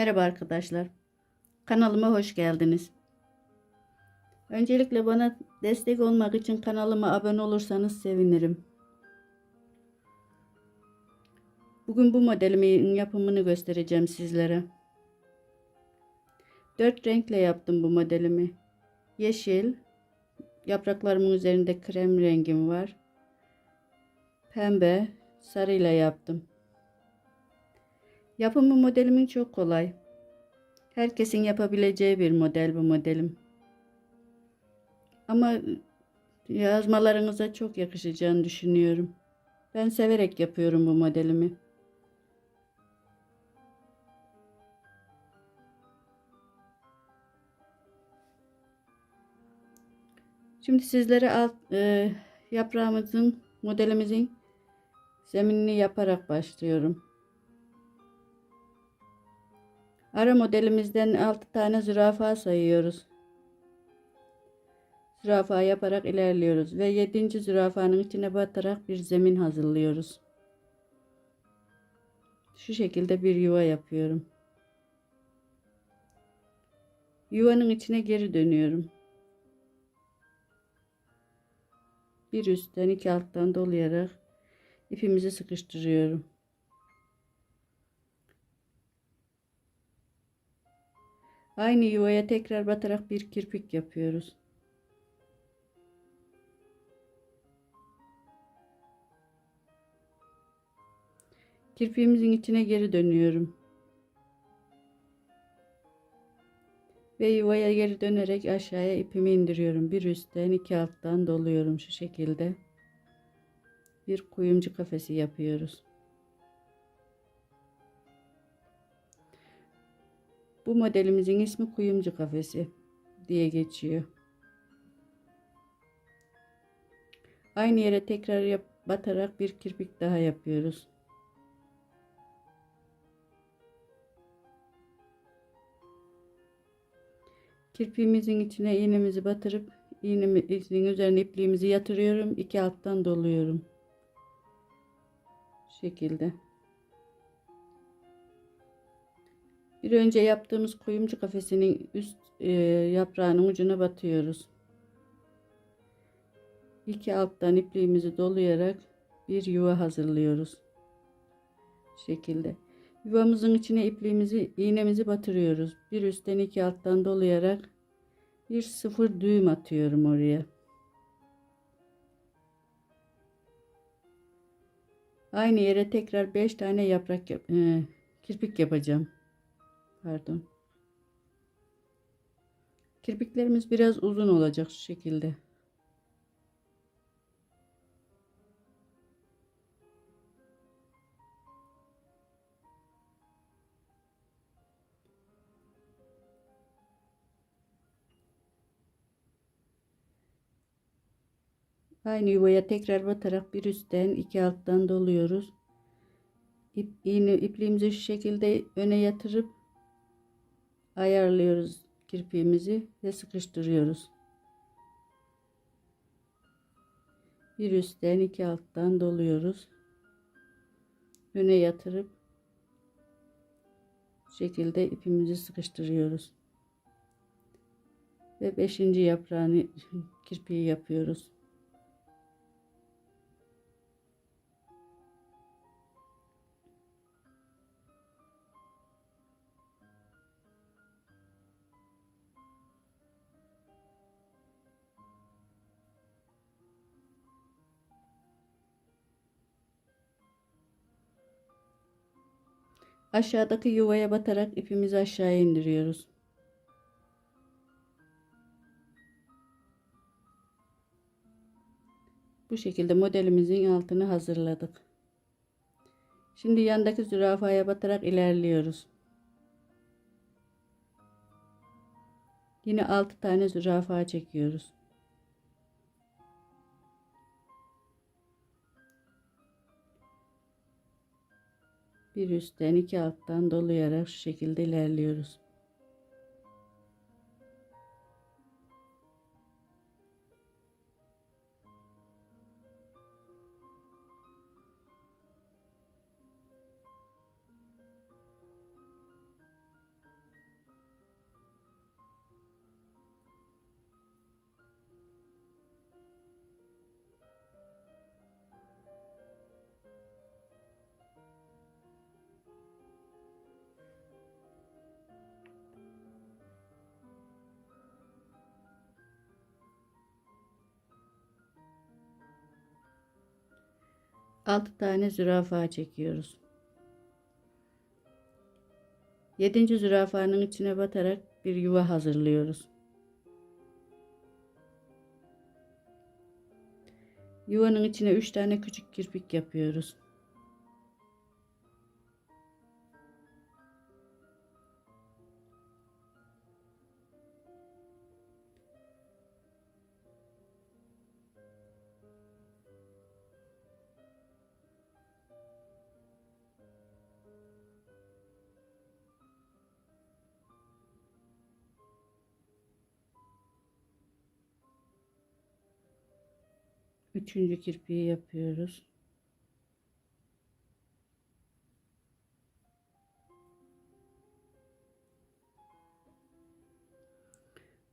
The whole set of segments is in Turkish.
Merhaba arkadaşlar. Kanalıma hoş geldiniz. Öncelikle bana destek olmak için kanalıma abone olursanız sevinirim. Bugün bu modelimin yapımını göstereceğim sizlere. Dört renkle yaptım bu modelimi. Yeşil, yapraklarımın üzerinde krem rengim var. Pembe, sarıyla yaptım. Yapımı modelimin çok kolay. Herkesin yapabileceği bir model bu modelim. Ama yazmalarınıza çok yakışacağını düşünüyorum. Ben severek yapıyorum bu modelimi. Şimdi sizlere alt, e, yaprağımızın, modelimizin zeminini yaparak başlıyorum. Ara modelimizden 6 tane zürafa sayıyoruz. Zürafa yaparak ilerliyoruz ve 7. zürafanın içine batarak bir zemin hazırlıyoruz. Şu şekilde bir yuva yapıyorum. Yuvanın içine geri dönüyorum. Bir üstten iki alttan dolayarak ipimizi sıkıştırıyorum. Aynı yuvaya tekrar batarak bir kirpik yapıyoruz. Kirpiğimizin içine geri dönüyorum. Ve yuvaya geri dönerek aşağıya ipimi indiriyorum. Bir üstten iki alttan doluyorum şu şekilde. Bir kuyumcu kafesi yapıyoruz. Bu modelimizin ismi kuyumcu kafesi diye geçiyor. Aynı yere tekrar yap batarak bir kirpik daha yapıyoruz. Kirpiğimizin içine iğnemizi batırıp iğnemizin üzerine ipliğimizi yatırıyorum. iki alttan doluyorum. Şu şekilde. Bir önce yaptığımız kuyumcu kafesinin üst e, yaprağının ucuna batıyoruz. İki alttan ipliğimizi dolayarak bir yuva hazırlıyoruz. Şu şekilde. Yuvamızın içine ipliğimizi, iğnemizi batırıyoruz. Bir üstten iki alttan dolayarak bir sıfır düğüm atıyorum oraya. Aynı yere tekrar 5 tane yaprak yap, e, kirpik yapacağım. Pardon. Kirpiklerimiz biraz uzun olacak şu şekilde. Aynı yuvaya tekrar batarak bir üstten iki alttan doluyoruz. İp, iğne, ipliğimizi şu şekilde öne yatırıp ayarlıyoruz kirpiğimizi ve sıkıştırıyoruz. Bir üstten iki alttan doluyoruz. Öne yatırıp bu şekilde ipimizi sıkıştırıyoruz. Ve beşinci yaprağını kirpiği yapıyoruz. Aşağıdaki yuvaya batarak ipimizi aşağıya indiriyoruz. Bu şekilde modelimizin altını hazırladık. Şimdi yandaki zürafaya batarak ilerliyoruz. Yine 6 tane zürafa çekiyoruz. Bir üstten iki alttan dolayarak şu şekilde ilerliyoruz. 6 tane zürafa çekiyoruz. 7. zürafanın içine batarak bir yuva hazırlıyoruz. Yuvanın içine 3 tane küçük kirpik yapıyoruz. Üçüncü kirpiği yapıyoruz.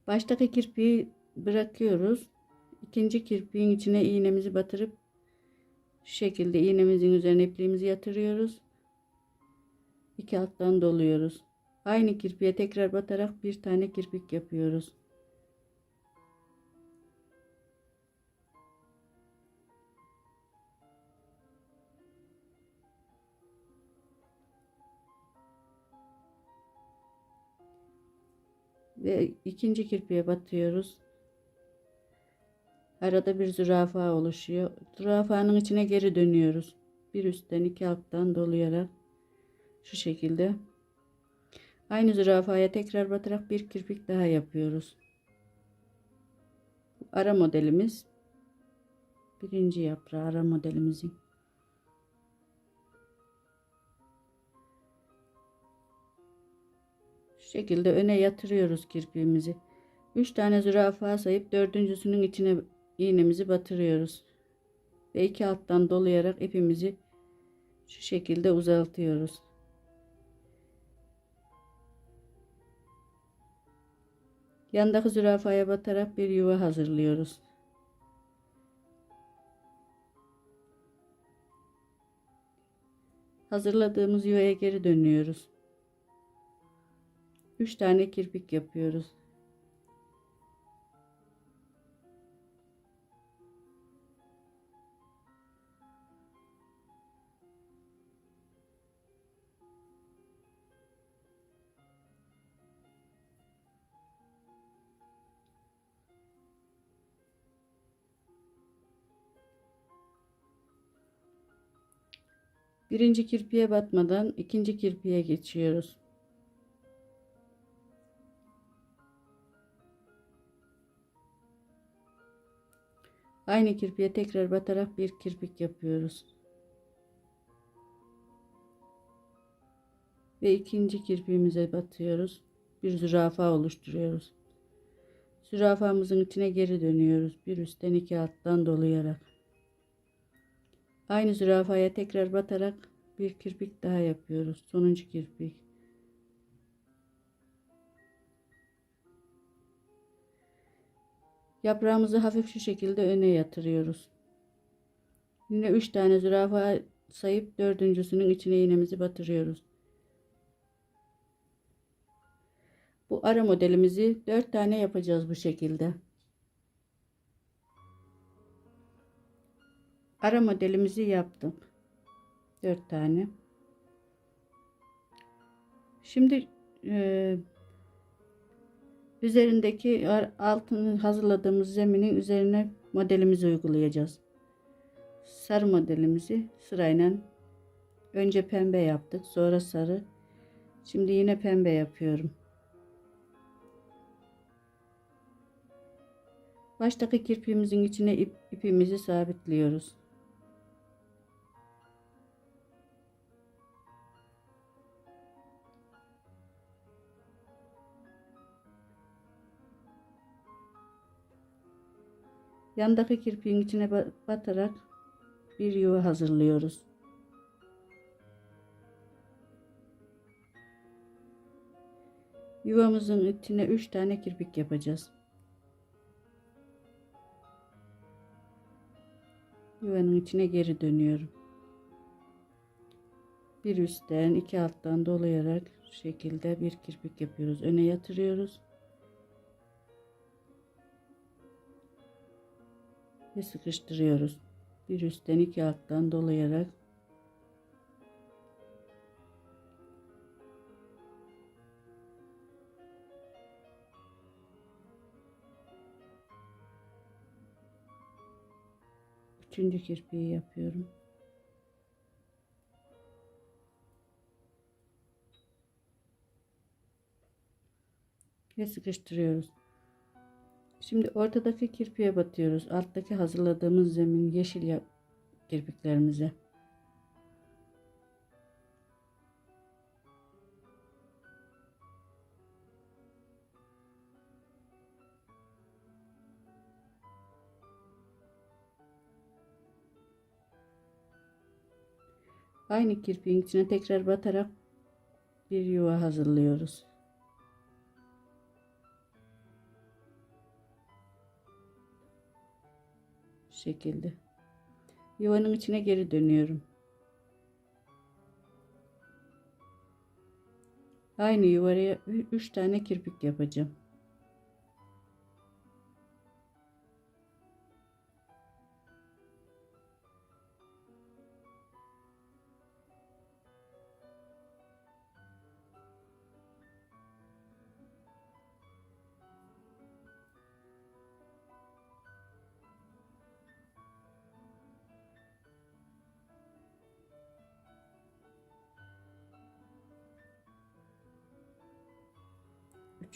Baştaki kirpiği bırakıyoruz. İkinci kirpiğin içine iğnemizi batırıp şu şekilde iğnemizin üzerine ipliğimizi yatırıyoruz. İki alttan doluyoruz. Aynı kirpiğe tekrar batarak bir tane kirpik yapıyoruz. Ve ikinci kirpiğe batıyoruz. Arada bir zürafa oluşuyor. Zürafanın içine geri dönüyoruz. Bir üstten iki alttan dolayarak şu şekilde. Aynı zürafaya tekrar batarak bir kirpik daha yapıyoruz. Ara modelimiz birinci yaprağı ara modelimizin. Şekilde öne yatırıyoruz kirpiğimizi. 3 tane zürafa sayıp dördüncüsünün içine iğnemizi batırıyoruz. Ve iki alttan dolayarak ipimizi şu şekilde uzatıyoruz. Yandaki zürafaya batarak bir yuva hazırlıyoruz. Hazırladığımız yuvaya geri dönüyoruz. 3 tane kirpik yapıyoruz. Birinci kirpiğe batmadan ikinci kirpiğe geçiyoruz. Aynı kirpiğe tekrar batarak bir kirpik yapıyoruz. Ve ikinci kirpiğimize batıyoruz. Bir zürafa oluşturuyoruz. Zürafamızın içine geri dönüyoruz. Bir üstten iki alttan dolayarak. Aynı zürafaya tekrar batarak bir kirpik daha yapıyoruz. Sonuncu kirpik. Yaprağımızı hafif şu şekilde öne yatırıyoruz. Yine 3 tane zürafa sayıp dördüncüsünün içine iğnemizi batırıyoruz. Bu ara modelimizi 4 tane yapacağız bu şekilde. Ara modelimizi yaptım. 4 tane. Şimdi e, Üzerindeki altını hazırladığımız zeminin üzerine modelimizi uygulayacağız. Sarı modelimizi sırayla önce pembe yaptık, sonra sarı. Şimdi yine pembe yapıyorum. Baştaki kirpiğimizin içine ip, ipimizi sabitliyoruz. Yandaki kirpiğin içine batarak bir yuva hazırlıyoruz. Yuvamızın içine 3 tane kirpik yapacağız. Yuvanın içine geri dönüyorum. Bir üstten iki alttan dolayarak şekilde bir kirpik yapıyoruz. Öne yatırıyoruz. Ve sıkıştırıyoruz. bir üstten iki alttan dolayarak üçüncü kirpiği yapıyorum. Ve sıkıştırıyoruz. Şimdi ortadaki kirpiğe batıyoruz. Alttaki hazırladığımız zemin yeşil yap kirpiklerimize. Aynı kirpiğin içine tekrar batarak bir yuva hazırlıyoruz. Şekilde. Yuvanın içine geri dönüyorum. Aynı yuvaya 3 tane kirpik yapacağım.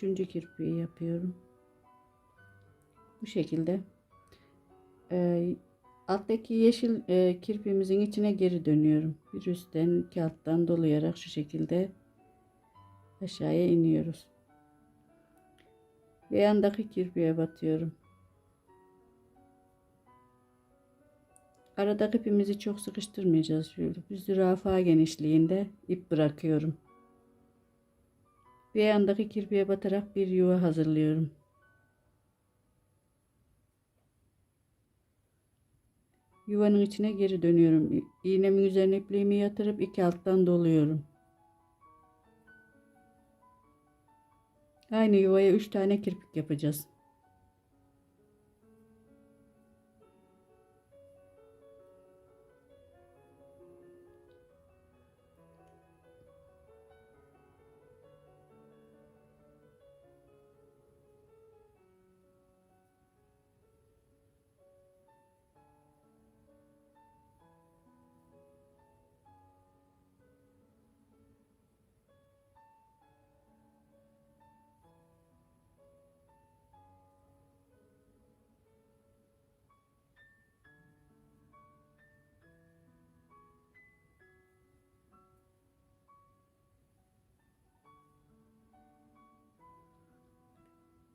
Üçüncü kirpiği yapıyorum. Bu şekilde. Ee, alttaki yeşil e, kirpiğimizin içine geri dönüyorum. Bir üstten iki alttan dolayarak şu şekilde aşağıya iniyoruz. Ve yandaki kirpiğe batıyorum. Aradaki ipimizi çok sıkıştırmayacağız. Şöyle bir zürafa genişliğinde ip bırakıyorum. Bir yandaki kirpiğe batarak bir yuva hazırlıyorum. Yuvanın içine geri dönüyorum. İğnemin üzerine ipliğimi yatırıp iki alttan doluyorum. Aynı yuvaya üç tane kirpik yapacağız.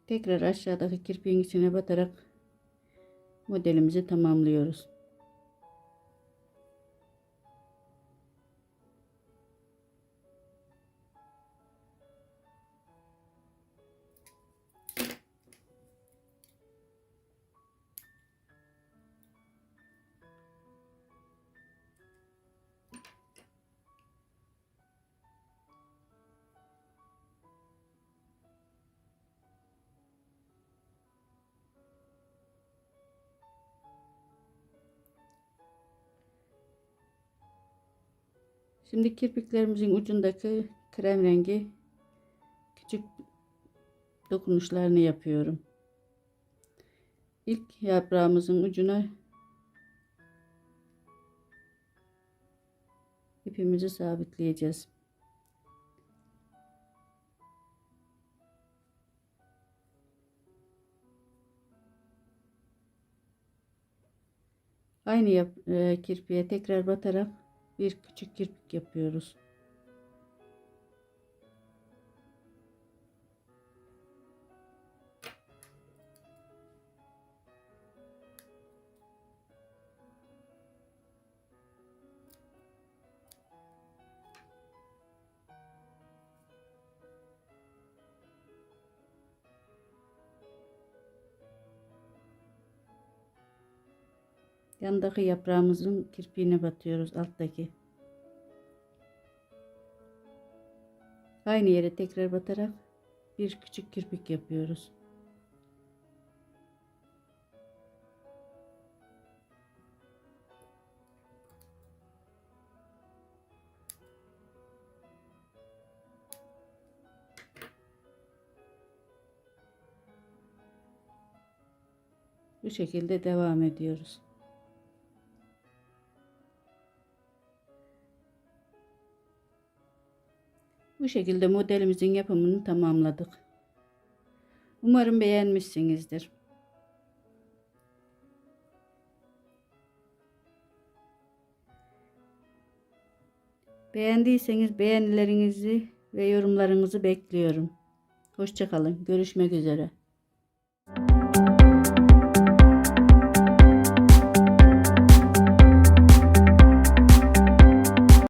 Tekrar aşağıdaki kirpiğin içine batarak modelimizi tamamlıyoruz. Şimdi kirpiklerimizin ucundaki krem rengi küçük dokunuşlarını yapıyorum. İlk yaprağımızın ucuna ipimizi sabitleyeceğiz. Aynı yap, e, kirpiğe tekrar batarak bir küçük kirpik yapıyoruz. Yandaki yaprağımızın kirpiğine batıyoruz alttaki. Aynı yere tekrar batarak bir küçük kirpik yapıyoruz. Bu şekilde devam ediyoruz. Bu şekilde modelimizin yapımını tamamladık. Umarım beğenmişsinizdir. Beğendiyseniz beğenilerinizi ve yorumlarınızı bekliyorum. Hoşçakalın. Görüşmek üzere.